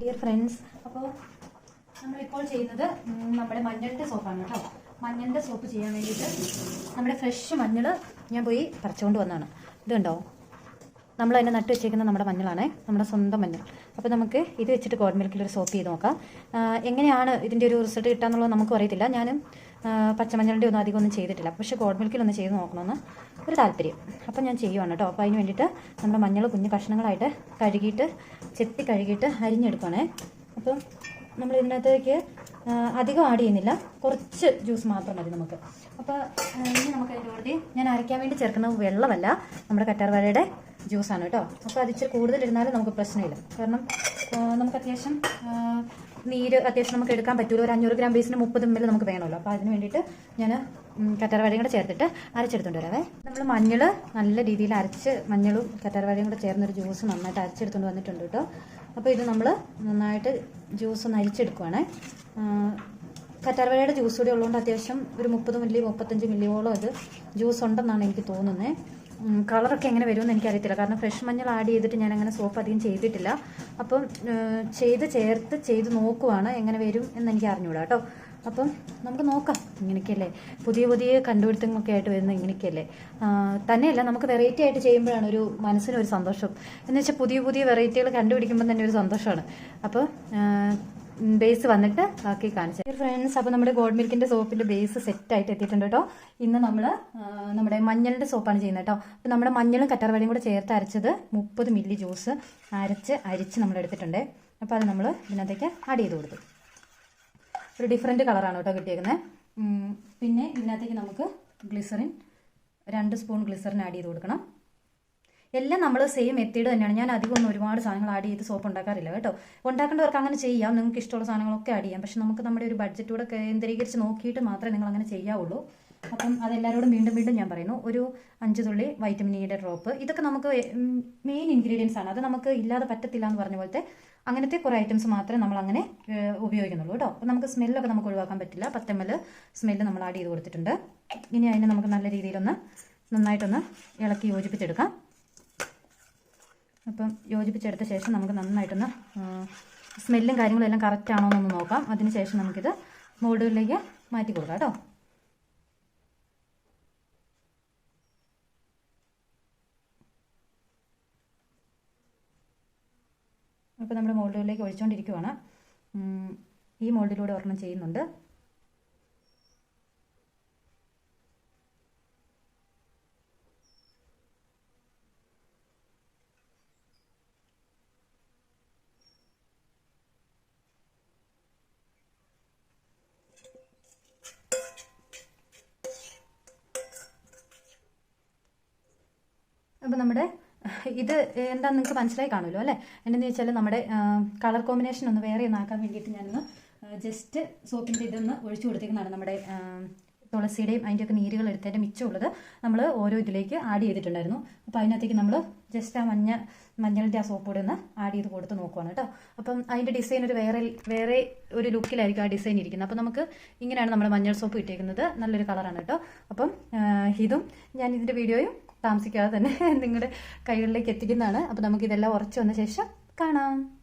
Dear friends അപ്പോൾ നമ്മളിപ്പോൾ ചെയ്യുന്നത് നമ്മുടെ മഞ്ഞളിന്റെ സോപ്പാണ് കേട്ടോ. മഞ്ഞളിന്റെ സോപ്പ് ചെയ്യാൻ വേണ്ടിയിട്ട് നമ്മുടെ ഫ്രഷ് മഞ്ഞൾ ഞാൻ പോയി പറിച്ചുകൊണ്ട് വന്നതാണ്. ഇതുണ്ടോ? നമ്മൾ തന്നെ നട്ട് വെച്ചേക്കുന്ന നമ്മുടെ മഞ്ഞളാണ് നമ്മുടെ സ്വന്തം മഞ്ഞൾ. അപ്പോൾ നമുക്ക് ഇത് വെച്ചിട്ട് ഗോഡ് മിൽക്കിൽ ഒരു സോപ്പ് ചെയ്ത് നോക്കാം. എങ്ങനെയാണ് ഇതിന്റെ ഒരു റിസൾട്ട് കിട്ടുക എന്നുള്ളത് നമുക്കും അറിയത്തില്ല. ഞാനും ആ, പച്ചമഞ്ഞളിന്റെ ഒന്നും അധികം ഒന്നും ചെയ്തിട്ടില്ല. പക്ഷേ ഗോഡ് മിൽക്കിൽ ഒന്ന് ചെയ്ത് നോക്കണമെന്ന് ഒരു താല്പര്യം. അപ്പം ഞാൻ ചെയ്യുവാണ് കേട്ടോ. അപ്പോൾ അതിന് വേണ്ടിയിട്ട് നമ്മുടെ മഞ്ഞൾ കുഞ്ഞു കഷ്ണങ്ങളായിട്ട് കഴുകിയിട്ട് ചെത്തി കഴുകിയിട്ട് അരിഞ്ഞെടുക്കുകയാണേ അപ്പം നമ്മൾ ഇതിനകത്തേക്ക് അധികം ആഡ് ചെയ്യുന്നില്ല. കുറച്ച് ജ്യൂസ് മാത്രം മതി നമുക്ക്. അപ്പോൾ ഇനി നമുക്ക് അതിന്റെ കൂടുതൽ ഞാൻ അരയ്ക്കാൻ വേണ്ടി ചേർക്കുന്നത് വെള്ളമല്ല. നമ്മുടെ കറ്റാർവാഴയുടെ ജ്യൂസാണ് കേട്ടോ അപ്പോൾ അത് ഇച്ചിരി കൂടുതൽ ഇരുന്നാലും നമുക്ക് പ്രശ്നമില്ല. കാരണം നമുക്ക് അത്യാവശ്യം നീര് അത്യാവശ്യം നമുക്ക് എടുക്കാൻ പറ്റുള്ളൂ ഒരു അഞ്ഞൂറ് ഗ്രാം ബേസിന് മുപ്പത് എം എൽ നമുക്ക് വേണമല്ലോ. അപ്പോൾ അതിന് വേണ്ടിയിട്ട് ഞാൻ കറ്റാർവാഴയും കൂടെ ചേർത്തിട്ട് അരച്ചെടുത്തോണ്ട് വരാവേ. നമ്മൾ മഞ്ഞൾ നല്ല രീതിയിൽ അരച്ച് മഞ്ഞളും കറ്റാർവാഴയും കൂടെ ചേർന്നൊരു ജ്യൂസ് നന്നായിട്ട് അരച്ചെടുത്തുകൊണ്ട് വന്നിട്ടുണ്ട് കേട്ടോ അപ്പോൾ ഇത് നമ്മൾ നന്നായിട്ട് ജ്യൂസ് ഒന്ന് അരിച്ചെടുക്കുവാണേ. കറ്റാർവാഴയുടെ ജ്യൂസ് കൂടി ഉള്ളതുകൊണ്ട് അത്യാവശ്യം ഒരു മുപ്പത് മില്ലി മുപ്പത്തഞ്ച് മില്ലിയോളം ഇത് ജ്യൂസ് ഉണ്ടെന്നാണ് എനിക്ക് തോന്നുന്നത് കളറൊക്കെ എങ്ങനെ വരുമെന്ന് എനിക്കറിയത്തില്ല. കാരണം ഫ്രഷ് മഞ്ഞൾ ആഡ് ചെയ്തിട്ട് ഞാൻ അങ്ങനെ സോപ്പ് അധികം ചെയ്തിട്ടില്ല. അപ്പം ചെയ്ത് ചേർത്ത് ചെയ്ത് നോക്കുവാണ് എങ്ങനെ വരും എന്ന് എനിക്ക് അറിഞ്ഞൂടാ കേട്ടോ. അപ്പം നമുക്ക് നോക്കാം. ഇങ്ങനെയൊക്കെയല്ലേ? പുതിയ പുതിയ കണ്ടുപിടുത്തങ്ങളൊക്കെ ആയിട്ട് വരുന്ന ഇങ്ങനെയൊക്കെയല്ലേ? തന്നെയല്ല നമുക്ക് വെറൈറ്റി ആയിട്ട് ചെയ്യുമ്പോഴാണ് ഒരു മനസ്സിനൊരു സന്തോഷം. എന്ന് വെച്ചാൽ പുതിയ പുതിയ വെറൈറ്റികൾ കണ്ടുപിടിക്കുമ്പോൾ തന്നെ ഒരു സന്തോഷമാണ്. അപ്പോൾ ബേസ് വന്നിട്ട് ബാക്കി കാണിച്ചു ഫ്രണ്ട്സ് അപ്പോൾ നമ്മുടെ ഗോഡ് മിൽക്കിന്റെ സോപ്പിന്റെ ബേസ് സെറ്റായിട്ട് എത്തിയിട്ടുണ്ട് കേട്ടോ. ഇന്ന് നമ്മൾ നമ്മുടെ മഞ്ഞളിന്റെ സോപ്പാണ് ചെയ്യുന്നത് കേട്ടോ. അപ്പോൾ നമ്മുടെ മഞ്ഞളും കറ്റാർവാടിയും കൂടെ ചേർത്ത് അരച്ചത് മുപ്പത് മില്ലി ജ്യൂസ് അരച്ച് അരിച്ച് നമ്മൾ എടുത്തിട്ടുണ്ട്. അപ്പോൾ അത് നമ്മൾ ഇതിനകത്തേക്ക് ആഡ് ചെയ്ത് കൊടുത്തു. ഒരു ഡിഫറെന്റ് കളറാണ് കേട്ടോ കിട്ടിയേക്കുന്നത് പിന്നെ ഇതിനകത്തേക്ക് നമുക്ക് ഗ്ലിസറിൻ രണ്ട് സ്പൂൺ ഗ്ലിസറിൻ ആഡ് ചെയ്ത് കൊടുക്കണം. എല്ലാം നമ്മൾ സെയിം മെത്തേഡ് തന്നെയാണ്. ഞാൻ അധികം ഒന്നും ഒരുപാട് സാധനങ്ങൾ ആഡ് ചെയ്ത് സോപ്പ് ഉണ്ടാക്കാറില്ല കേട്ടോ. ഉണ്ടാക്കേണ്ടവർക്ക് അങ്ങനെ ചെയ്യാം. നിങ്ങൾക്ക് ഇഷ്ടമുള്ള സാധനങ്ങളൊക്കെ ആഡ് ചെയ്യാം. പക്ഷെ നമുക്ക് നമ്മുടെ ഒരു ബഡ്ജറ്റ് കൂടെ കേന്ദ്രീകരിച്ച് നോക്കിയിട്ട് മാത്രമേ നിങ്ങൾ അങ്ങനെ ചെയ്യാവുള്ളൂ. അപ്പം അതെല്ലാവരോടും വീണ്ടും വീണ്ടും ഞാൻ പറയുന്നു. ഒരു അഞ്ച് തുള്ളി വൈറ്റമിൻ ഇയുടെ ഡ്രോപ്പ് ഇതൊക്കെ നമുക്ക് മെയിൻ ഇൻഗ്രീഡിയൻസ് ആണ്. അത് നമുക്ക് ഇല്ലാതെ പറ്റത്തില്ല എന്ന് പറഞ്ഞ പോലത്തെ അങ്ങനത്തെ കുറേ ഐറ്റംസ് മാത്രമേ നമ്മൾ അങ്ങനെ ഉപയോഗിക്കുന്നുള്ളൂ കേട്ടോ. നമുക്ക് സ്മെല്ലൊക്കെ നമുക്ക് ഒഴിവാക്കാൻ പറ്റില്ല. പത്തമ്മൽ സ്മെല്ല് നമ്മൾ ആഡ് ചെയ്ത് കൊടുത്തിട്ടുണ്ട്. ഇനി അതിനെ നമുക്ക് നല്ല രീതിയിലൊന്ന് നന്നായിട്ടൊന്ന് ഇളക്കി യോജിപ്പിച്ചെടുക്കാം. അപ്പം യോജിപ്പിച്ചെടുത്ത ശേഷം നമുക്ക് നന്നായിട്ടൊന്ന് സ്മെല്ലും കാര്യങ്ങളും എല്ലാം കറക്റ്റ് ആണോ എന്നൊന്ന് നോക്കാം. അതിന് ശേഷം നമുക്കിത് മോൾഡുകളിലേക്ക് മാറ്റി കൊടുക്കാം കേട്ടോ. അപ്പോൾ നമ്മുടെ മോൾഡുകളിലേക്ക് ഒഴിച്ചുകൊണ്ടിരിക്കുവാണ് ഈ മോൾഡിലൂടെ ഒരെണ്ണം ചെയ്യുന്നുണ്ട്. അപ്പോൾ നമ്മുടെ ഇത് എന്താണെന്ന് നിങ്ങൾക്ക് മനസ്സിലായി കാണുമല്ലോ അല്ലേ? എന്താണെന്ന് വെച്ചാൽ നമ്മുടെ കളർ കോമ്പിനേഷൻ ഒന്ന് വേറെ ഒന്ന് ആക്കാൻ വേണ്ടിയിട്ട് ഞാനൊന്ന് ജസ്റ്റ് സോപ്പിന്റെ ഇതൊന്ന് ഒഴിച്ചു കൊടുത്തേക്കുന്നതാണ് നമ്മുടെ തുളസിയുടെയും അതിന്റെയൊക്കെ നീരുകൾ എടുത്തതിന്റെ മിച്ചമുള്ളത് നമ്മൾ ഓരോ ഇതിലേക്ക് ആഡ് ചെയ്തിട്ടുണ്ടായിരുന്നു. അപ്പോൾ അതിനകത്തേക്ക് നമ്മൾ ജസ്റ്റ് ആ മഞ്ഞ മഞ്ഞളിന്റെ ആ സോപ്പ് കൂടെ ഒന്ന് ആഡ് ചെയ്ത് കൊടുത്ത് നോക്കുവാണ് കേട്ടോ. അപ്പം അതിന്റെ ഡിസൈൻ ഒരു വേറെ വേറെ ഒരു ലുക്കിലായിരിക്കും ആ ഡിസൈൻ ഇരിക്കുന്നത്. അപ്പോൾ നമുക്ക് ഇങ്ങനെയാണ് നമ്മുടെ മഞ്ഞൾ സോപ്പ് കിട്ടിയിരിക്കുന്നത് നല്ലൊരു കളറാണ് കേട്ടോ. അപ്പം ഇതും ഞാൻ ഇതിന്റെ വീഡിയോയും താമസിക്കാതെ തന്നെ നിങ്ങളുടെ കൈകളിലേക്ക് എത്തിക്കുന്നതാണ്. അപ്പോൾ നമുക്കിതെല്ലാം ഉറച്ചു വന്ന ശേഷം കാണാം.